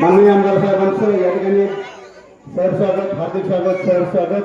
माननीय आमदार साहेबांचं या ठिकाणी सर स्वागत हार्दिक स्वागत सर स्वागत.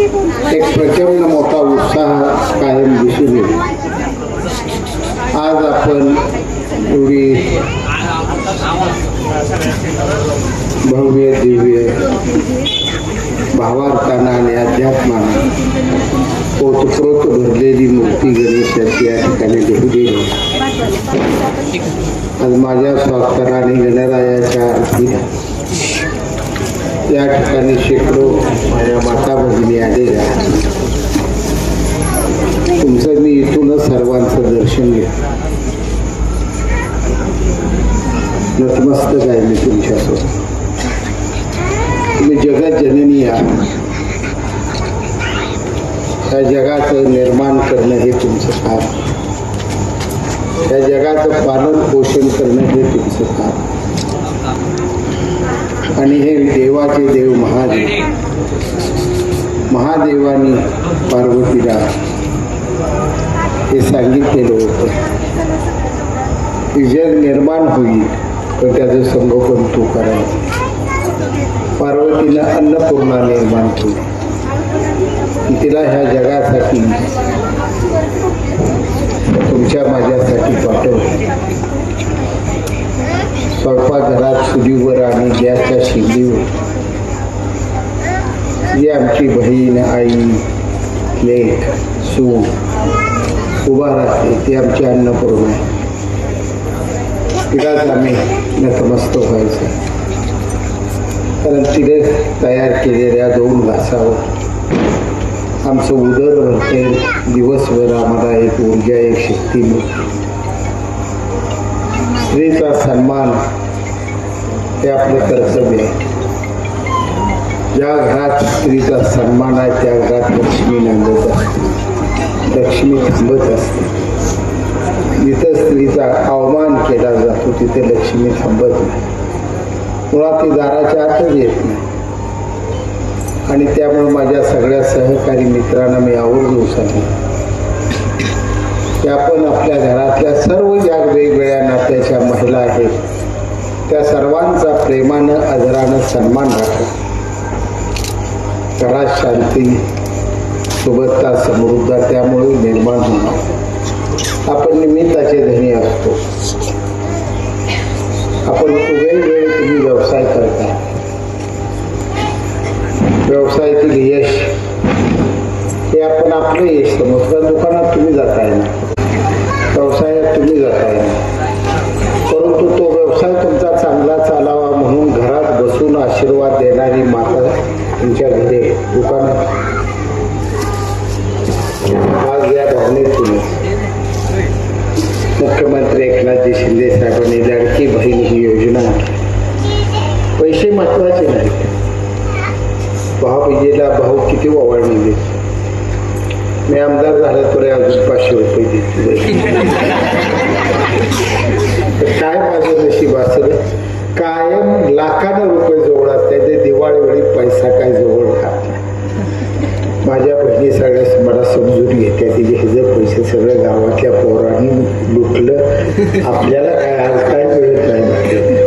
एक प्रचंड मोठा उत्साह कायम दिसून येईल. आज आपण एवढी भव्य दिव्य भावार्थानं आणि अध्यात्मानं ओतप्रोत भरलेली मूर्ती गणेशाची या ठिकाणी देवली आज माझ्या स्वाक्षराने गणरायाच्या आरतीला या ठिकाणी शेकडो माझ्या माता भगिनी आलेल्या तुमचं मी इथूनच सर्वांचं दर्शन घेतो. नतमस्तक आहे मी तुमच्यासोबत. तुम्ही जगत जननी आहात. त्या जगाचं निर्माण करणं हे तुमचं काम. त्या जगाचं पालन पोषण करणं हे तुमचं काम. आणि हे देवाचे देव महादेव. महादेवानी पार्वतीला हे सांगितलेलं होतं. की जग निर्माण होईल तर त्याचं संगोपन तू करायचं. पार्वतीला अन्नपूर्णा निर्माण केली तिला ह्या जगासाठी तुमच्या माझ्यासाठी पाठवली. स्वयंपाकघरात चुलीवर आणि गॅसच्या शेगडीवर जी आमची बहीण आई लेख सू उभा राहते ती आमची अन्नपूर्णा आहे. तिलाच आम्ही नतमस्तक व्हायचं. कारण तिने तयार केलेल्या दोन घासावर आमचं उदर भरते दिवसभर आम्हाला एक ऊर्जा एक शक्ती मिळते. स्त्रीचा सन्मान हे आपलं कर्तव्य आहे. ज्या घरात स्त्रीचा सन्मान आहे त्या घरात लक्ष्मी नांदत असते. लक्ष्मी थांबत असते. जिथं स्त्रीचा अवमान केला जातो तिथे लक्ष्मी थांबत नाही. मुळात ती दाराच्या आतच येत नाही. आणि त्यामुळे माझ्या सगळ्या सहकारी मित्रांना मी आवर्जून सांगितलं की आपण आपल्या घरातल्या सर्व ज्या वेगवेगळ्या नात्याच्या महिला आहेत त्या सर्वांचा प्रेमानं आदरानं सन्मान राखा. घरात शांती. सुबत्ता समृद्धा त्यामुळे निर्माण होणार. आपण निमित्ताचे धनी असतो. आपण वेगवेगळे तुम्ही व्यवसाय करता. व्यवसायातील यश हे आपण आपलं यश समजतो. आहे. परंतु तो व्यवसाय तुमचा चांगला चालावा म्हणून घरात बसून आशीर्वाद देणारी माता तुमच्या घरी दुकान आज या भावनेतून मुख्यमंत्री एकनाथजी शिंदे साहेबांनी लाडकी बहीण ही योजना. पैसे महत्त्वाचे नाहीत. भाऊबीजेला भाऊ किती ओवाळणी देत मी आमदार झाला तरी अजून पाचशे रुपये देते तर काय माझं नशीब असेल? कायम लाखानं रुपये जवळ असते ते दिवाळी वेळी पैसा काय जवळ राहत नाही. माझ्या बहिणी सगळ्या मला समजून घेत्या तिचे हे जर पैसे सगळ्या गावातल्या पोरांनी लुटलं आपल्याला काय आज काय मिळत नाही?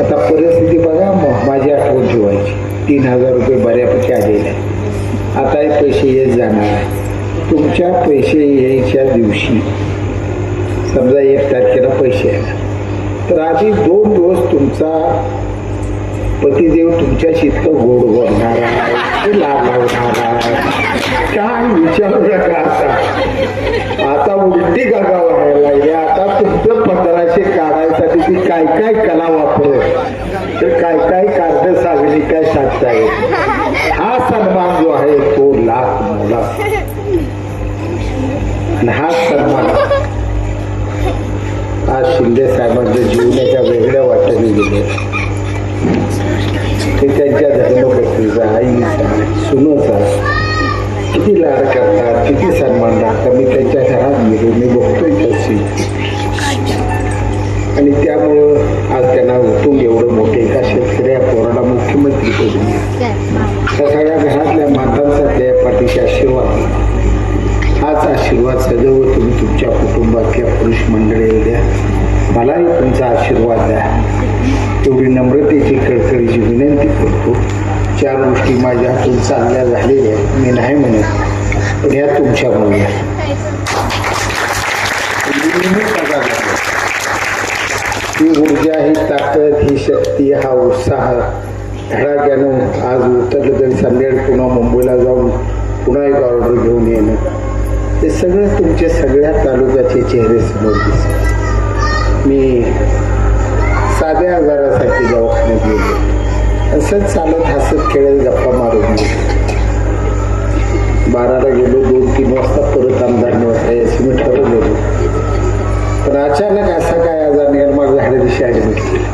आता परिस्थिती बघा मग माझी आठवण ठेवायची. तीन हजार रुपये बऱ्यापैकी आलेले आहेत. आता हे पैसे येत जाणार आहे तुमच्या पैसे यायच्या दिवशी समजा एक तारखेला पैसे येणार तर आधी दोन दिवस तुमचा पतिदेव तुमच्याशी इतकं गोड बोलणार आहे. लाभ लावणार आहे. काय विचारू नका आता. आता उलटी गागा व्हायला लागली. आता तुमचं पंधराशे काढायसाठी ती काय काय कला वापर? ते त्यांच्या धर्मपत्नीचा आईचा सुनोचा किती लाड करतात किती सन्मान राखतात मी त्यांच्या घरात गेलो मी बघतोय तशी. आणि त्यामुळं आज त्यांना उठून एवढं मोठे एका शेतकऱ्या पोराला मुख्यमंत्री करून त्या सगळ्या घरातल्या मातांसाठी या पाठीशी आशीर्वाद. हाच आशीर्वाद सदैव तुम्ही तुमच्या कुटुंबातल्या पुरुष मंडळी द्या. मलाही तुमचा आशीर्वाद द्या. तेवढी नम्रतेची कळकळीची विनंती करतो. चार गोष्टी माझ्या हातून चांगल्या झालेल्या आहेत. मी नाही म्हणत पण ह्या तुमच्यामुळे आहे. ही ऊर्जा ही ताकद ही शक्ती हा उत्साह धडाक्यानं आज उतरलं तरी संध्याकाळी पुन्हा मुंबईला जाऊन पुन्हा एक ऑर्डर घेऊन येणं. ते सगळं तुमच्या सगळ्या तालुक्याचे चेहरे समोर दिसतात. मी साध्या आजारासाठी दवाखान्यात गेलो. असंच चालत हसत खेळत गप्पा मारून गेलो. बाराला गेलो दोन तीन वाजता परत आमदार वाजता यायचं मी ठरवलेलो पण अचानक असा काय आजार निर्माण झाल्या दिवशी ऍडमिट केलं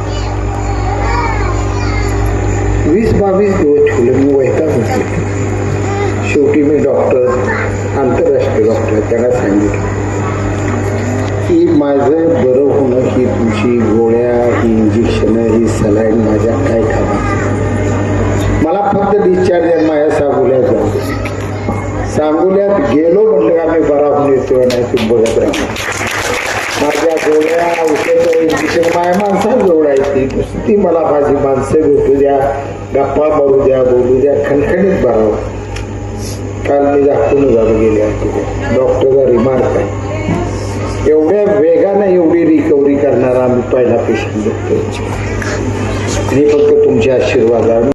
वीस बावीस दिवस ठेवले मी वैताग होते शेवटी मी डॉक्टर आंतरराष्ट्रीय डॉक्टर त्यांना सांगितलं की माझं बरं होणं ही तुमची गोळ्या ही इंजेक्शनं ही सलाईन माझ्या काय खावा? मला फक्त डिस्चार्ज आहे माझ्या सांगोल्यात जाऊ सांगोल्यात गेलो म्हटलं का मी बरा होऊन येतो नाही तू बघत राहा. माझ्या गोळ्या औषधं इंजेक्शन माझ्या माणसाला जोडायची. ती नुसती मला माझी माणसं भेटू द्या गप्पा मारू द्या बोलू द्या खणखणीत बराव. काल मी दाखवून झालो गेले आठवड्यात डॉक्टरचा रिमार्क आहे. एवढ्या वेगानं एवढी रिकव्हरी करणारा आम्ही पहिला पेशंट बघतो आणि फक्त तुमच्या आशीर्वादाने